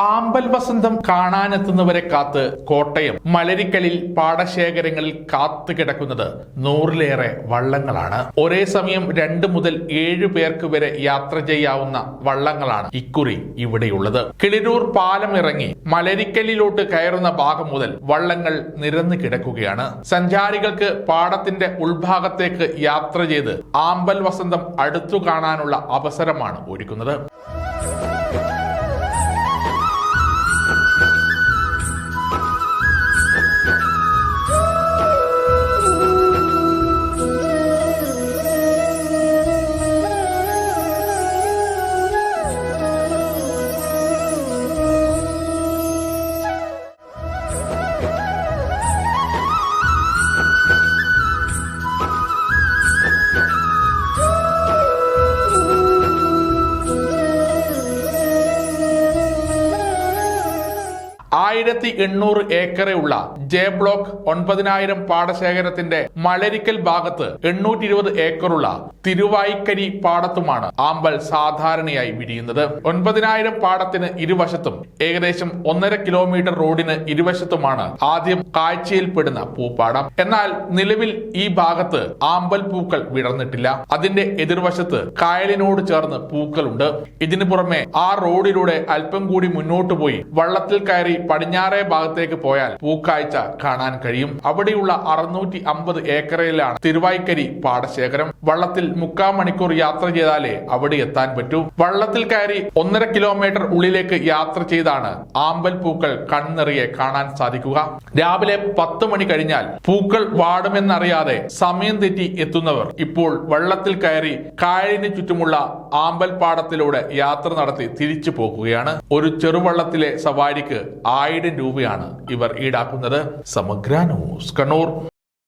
ആമ്പൽ വസന്തം കാണാനെത്തുന്നവരെ കാത്ത് കോട്ടയം മലരിക്കലിൽ പാടശേഖരങ്ങളിൽ കാത്തു കിടക്കുന്നത് നൂറിലേറെ വള്ളങ്ങളാണ്. ഒരേ സമയം രണ്ട് മുതൽ ഏഴു പേർക്ക് വരെ യാത്ര ചെയ്യാവുന്ന വള്ളങ്ങളാണ് ഇക്കുറി ഇവിടെയുള്ളത്. കിളിരൂർ പാലം ഇറങ്ങി മലരിക്കലിലോട്ട് കയറുന്ന ഭാഗം മുതൽ വള്ളങ്ങൾ നിരന്നു കിടക്കുകയാണ്. സഞ്ചാരികൾക്ക് പാടത്തിന്റെ ഉൾഭാഗത്തേക്ക് യാത്ര ചെയ്ത് ആമ്പൽ വസന്തം അടുത്തു കാണാനുള്ള അവസരമാണ് ഒരുക്കുന്നത്. ആയിരത്തി എണ്ണൂറ് ഏക്കറെ ഉള്ള ജെ ബ്ലോക്ക് ഒൻപതിനായിരം പാടശേഖരത്തിന്റെ മലരിക്കൽ ഭാഗത്ത് എണ്ണൂറ്റി ഇരുപത് ഏക്കറുള്ള തിരുവായിക്കരി പാടത്തുമാണ് ആമ്പൽ സാധാരണയായി വിരിയുന്നത്. ഒൻപതിനായിരം പാടത്തിന് ഇരുവശത്തും ഏകദേശം ഒന്നര കിലോമീറ്റർ റോഡിന് ഇരുവശത്തുമാണ് ആദ്യം കാഴ്ചയിൽപ്പെടുന്ന പൂപ്പാടം. എന്നാൽ നിലവിൽ ഈ ഭാഗത്ത് ആമ്പൽ പൂക്കൾ വിടർന്നിട്ടില്ല. അതിന്റെ എതിർവശത്ത് കായലിനോട് ചേർന്ന് പൂക്കളുണ്ട്. ഇതിനു പുറമെ ആ റോഡിലൂടെ അല്പം കൂടി മുന്നോട്ട് പോയി വള്ളത്തിൽ കയറി പടിഞ്ഞാറേ ഭാഗത്തേക്ക് പോയാൽ പൂക്കാഴ്ച കാണാൻ കഴിയും. അവിടെയുള്ള അറുന്നൂറ്റി അമ്പത് ഏക്കറയിലാണ് തിരുവായ്ക്കരി പാടശേഖരം. വള്ളത്തിൽ മുക്കാൽ മണിക്കൂർ യാത്ര ചെയ്താലേ അവിടെ എത്താൻ പറ്റൂ. വള്ളത്തിൽ കയറി ഒന്നര കിലോമീറ്റർ ഉള്ളിലേക്ക് യാത്ര ചെയ്താണ് ആമ്പൽ പൂക്കൾ കണ്ണെറിയെ കാണാൻ സാധിക്കുക. രാവിലെ പത്ത് മണി കഴിഞ്ഞാൽ പൂക്കൾ വാടുമെന്നറിയാതെ സമയം തെറ്റി എത്തുന്നവർ ഇപ്പോൾ വള്ളത്തിൽ കയറി കായലിന് ചുറ്റുമുള്ള ആമ്പൽ പാടത്തിലൂടെ യാത്ര നടത്തി തിരിച്ചു പോകുകയാണ്. ഒരു ചെറുവള്ളത്തിലെ സവാരിക്ക് ആയിരം രൂപയാണ് ഇവർ ഈടാക്കുന്നത്. സമഗ്ര ന്യൂസ്. കണ്ണൂർ.